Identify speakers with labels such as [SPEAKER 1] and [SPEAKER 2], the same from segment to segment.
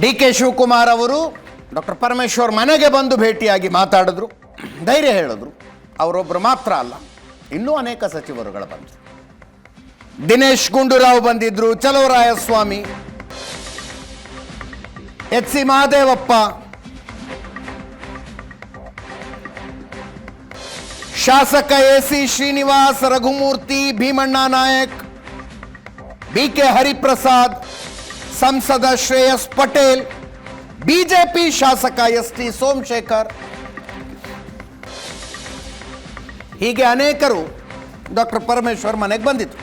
[SPEAKER 1] D K Shivakumar ಅವರು doctor Parameshwar ಮನೆಗೆ ಬಂದು ಭೇಟಿಯಾಗಿ ಮಾತಾಡಿದ್ರು. ಧೈರ್ಯ ಹೇಳಿದ್ರು. ಅವರೊಬ್ಬರು ಮಾತ್ರ ಅಲ್ಲ, ಇನ್ನೂ ಅನೇಕ ಸಚಿವರುಗಳು ಬಂದರು. ದಿನೇಶ್ ಗುಂಡೂರಾವ್ ಬಂದಿದ್ರು ಚಲೋರಾಯಸ್ವಾಮಿ ಎಚ್ ಸಿ ಮಹಾದೇವಪ್ಪ ಶಾಸಕ A C Srinivas, Raghumurthy, Bhimanna Nayak B K Hariprasad ಸಂಸದ ಶ್ರೇಯಸ್ ಪಟೇಲ್, ಬಿಜೆಪಿ ಶಾಸಕ ಎಸ್ ಟಿ ಸೋಮಶೇಖರ್. ಹೀಗೆ ಅನೇಕರು ಡಾಕ್ಟರ್ ಪರಮೇಶ್ವರ್ ಮನೆಗೆ ಬಂದಿತ್ತು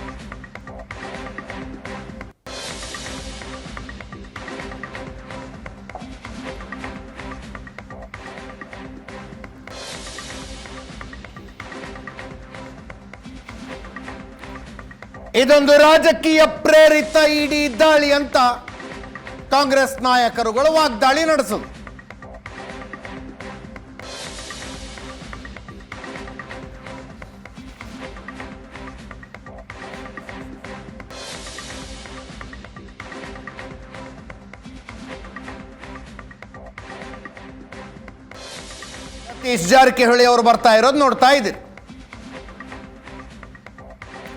[SPEAKER 1] ಇದೊಂದು ರಾಜಕೀಯ ಪ್ರೇರಿತ ಇಡೀ ದಾಳಿ ಅಂತ ಕಾಂಗ್ರೆಸ್ ನಾಯಕರುಗಳು ವಾಗ್ದಾಳಿ ನಡೆಸಿದ್ರು ಸತೀಶ್ ಜಾರಕಿಹೊಳಿ ಅವರು ಬರ್ತಾ ಇರೋದು ನೋಡ್ತಾ ಇದ್ದೀರಿ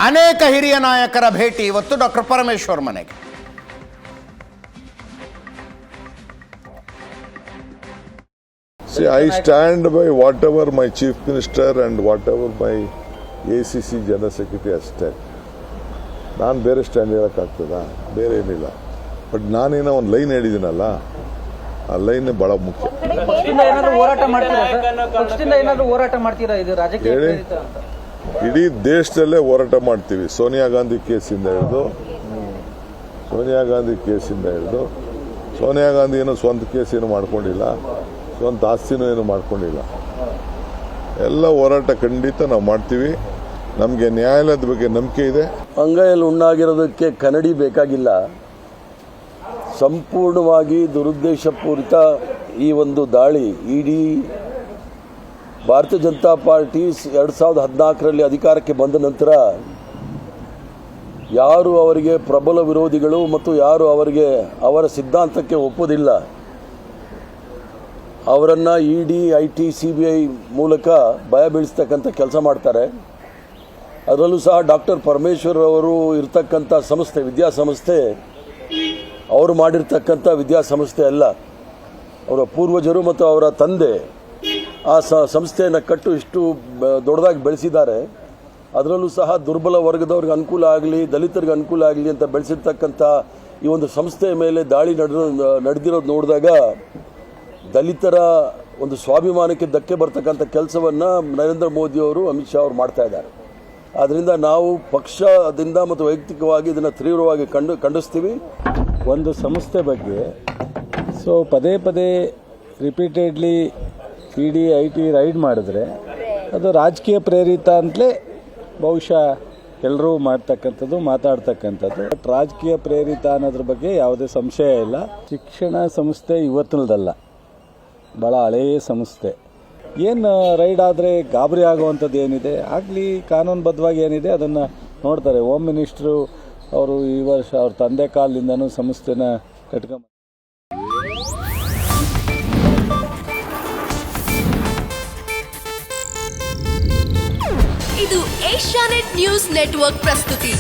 [SPEAKER 1] ಅನೇಕ ಹಿರಿಯ ನಾಯಕರ ಭೇಟಿ ಇವತ್ತು ಡಾಕ್ಟರ್ ಪರಮೇಶ್ವರ್ ಮನೆಗೆ
[SPEAKER 2] See, I stand by whatever my chief minister and whatever my ACC general secretary ಅಷ್ಟೇ ನಾನು ಬೇರೆ ಸ್ಟ್ಯಾಂಡ್ ಹೇಳೋಕ್ಕಾಗ್ತದ ಬೇರೆ ಏನಿಲ್ಲ. ಬಟ್ ನಾನೇನೋ ಒಂದು ಲೈನ್ ಹೇಳಿದ್ದೀನಲ್ಲ ಆ ಲೈನ್ ಬಹಳ ಮುಖ್ಯ.
[SPEAKER 3] ಪಕ್ಷದಿಂದ ಏನಾದ್ರು ಹೋರಾಟ ಮಾಡ್ತೀರಾ ಸರ್? ಪಕ್ಷದಿಂದ ಏನಾದ್ರು ಹೋರಾಟ ಮಾಡ್ತೀರಾ ಇದು ರಾಜಕೀಯ
[SPEAKER 2] ಹೇಳಿ.
[SPEAKER 3] ಅಂತ?
[SPEAKER 2] ಇಡೀ ದೇಶದಲ್ಲೇ ಹೋರಾಟ ಮಾಡ್ತೀವಿ. ಸೋನಿಯಾ ಗಾಂಧಿ ಕೇಸಿಂದ ಹಿಡಿದು ಸೋನಿಯಾ ಗಾಂಧಿ ಕೇಸಿಂದ ಹಿಡಿದು ಸೋನಿಯಾ ಗಾಂಧಿ ಏನು ಸ್ವಂತ ಕೇಸ್ ಏನು ಮಾಡ್ಕೊಂಡಿಲ್ಲ. ಸ್ವಂತ ಆಸ್ತಿನೂ ಏನು ಮಾಡ್ಕೊಂಡಿಲ್ಲ. ಎಲ್ಲ ಹೋರಾಟ ಖಂಡಿತ ನಾವು ಮಾಡ್ತೀವಿ. ನಮಗೆ ನ್ಯಾಯಾಲಯದ ಬಗ್ಗೆ ನಂಬಿಕೆ ಇದೆ.
[SPEAKER 4] ಅಂಗೈಯಲ್ಲಿ ಉಣ್ಣಾಗಿರೋದಕ್ಕೆ ಕನ್ನಡಿ ಬೇಕಾಗಿಲ್ಲ. ಸಂಪೂರ್ಣವಾಗಿ ದುರುದ್ದೇಶಪೂರಿತ ಈ ಒಂದು ದಾಳಿ ಇಡೀ ಭಾರತೀಯ ಜನತಾ ಪಾರ್ಟಿ ಎರಡು ಸಾವಿರದ ಹದಿನಾಲ್ಕರಲ್ಲಿ ಅಧಿಕಾರಕ್ಕೆ ಬಂದ ನಂತರ ಯಾರು ಅವರಿಗೆ ಪ್ರಬಲ ವಿರೋಧಿಗಳು ಮತ್ತು ಯಾರು ಅವರಿಗೆ ಅವರ ಸಿದ್ಧಾಂತಕ್ಕೆ ಒಪ್ಪೋದಿಲ್ಲ. ಅವರನ್ನು E D I T C B I ಮೂಲಕ ಭಯ ಬೀಳಿಸ್ತಕ್ಕಂಥ ಕೆಲಸ ಮಾಡ್ತಾರೆ. ಅದರಲ್ಲೂ ಸಹ ಡಾಕ್ಟರ್ ಪರಮೇಶ್ವರ್ ಅವರು ಇರ್ತಕ್ಕಂಥ ಸಂಸ್ಥೆ, ವಿದ್ಯಾಸಂಸ್ಥೆ, ಅವರು ಮಾಡಿರ್ತಕ್ಕಂಥ ವಿದ್ಯಾಸಂಸ್ಥೆ ಅಲ್ಲ. ಅವರ ಪೂರ್ವಜರು ಮತ್ತು ಅವರ ತಂದೆ ಆ ಸಂಸ್ಥೆಯನ್ನು ಕಟ್ಟು ಇಷ್ಟು ದೊಡ್ಡದಾಗಿ ಬೆಳೆಸಿದ್ದಾರೆ. ಅದರಲ್ಲೂ ಸಹ ದುರ್ಬಲ ವರ್ಗದವ್ರಿಗೆ ಅನುಕೂಲ ಆಗಲಿ, ದಲಿತರಿಗೆ ಅನುಕೂಲ ಆಗಲಿ ಅಂತ ಬೆಳೆಸಿರ್ತಕ್ಕಂಥ ಈ ಒಂದು ಸಂಸ್ಥೆಯ ಮೇಲೆ ದಾಳಿ ನಡೆದ, ನಡೆದಿರೋದು ನೋಡಿದಾಗ ದಲಿತರ ಒಂದು ಸ್ವಾಭಿಮಾನಕ್ಕೆ ಧಕ್ಕೆ ಬರ್ತಕ್ಕಂಥ ಕೆಲಸವನ್ನು ನರೇಂದ್ರ ಮೋದಿಯವರು ಅಮಿತ್ ಶಾ ಅವರು ಮಾಡ್ತಾ ಇದ್ದಾರೆ. ಆದ್ದರಿಂದ ನಾವು ಪಕ್ಷದಿಂದ ಮತ್ತು ವೈಯಕ್ತಿಕವಾಗಿ ಇದನ್ನು ತೀವ್ರವಾಗಿ ಕಂಡು, ಖಂಡಿಸ್ತೀವಿ.
[SPEAKER 5] ಒಂದು ಸಂಸ್ಥೆ ಬಗ್ಗೆ, ಸೊ ಪದೇ ಪದೇ repeatedly E D I T raid ಮಾಡಿದ್ರೆ ಅದು ರಾಜಕೀಯ ಪ್ರೇರಿತ ಅಂತಲೇ ಬಹುಶಃ ಎಲ್ಲರೂ ಮಾಡ್ತಕ್ಕಂಥದ್ದು, ಮಾತಾಡ್ತಕ್ಕಂಥದ್ದು. ಬಟ್ ರಾಜಕೀಯ ಪ್ರೇರಿತ ಅನ್ನೋದ್ರ ಬಗ್ಗೆ ಯಾವುದೇ ಸಂಶಯ ಇಲ್ಲ. ಶಿಕ್ಷಣ ಸಂಸ್ಥೆ ಇವತ್ತಿನದಲ್ಲ. ಭಾಳ ಹಳೇ ಸಂಸ್ಥೆ. ಏನು ರೈಡ್ ಆದರೆ ಗಾಬರಿ ಆಗುವಂಥದ್ದು ಏನಿದೆ? ಆಗಲಿ, ಕಾನೂನುಬದ್ಧವಾಗಿ ಏನಿದೆ, ಅದನ್ನು ನೋಡ್ತಾರೆ. ಹೋಮ್ ಮಿನಿಸ್ಟ್ರು ಅವರು ಈ ವರ್ಷ, ಅವ್ರ ತಂದೆ ಕಾಲದಿಂದನೂ ಸಂಸ್ಥೆನ ಕಟ್ಕೊಂಬ
[SPEAKER 6] ಇದು ಏಷ್ಯಾನೆಟ್ ನ್ಯೂಸ್ ನೆಟ್ವರ್ಕ್ ಪ್ರಸ್ತುತಿ.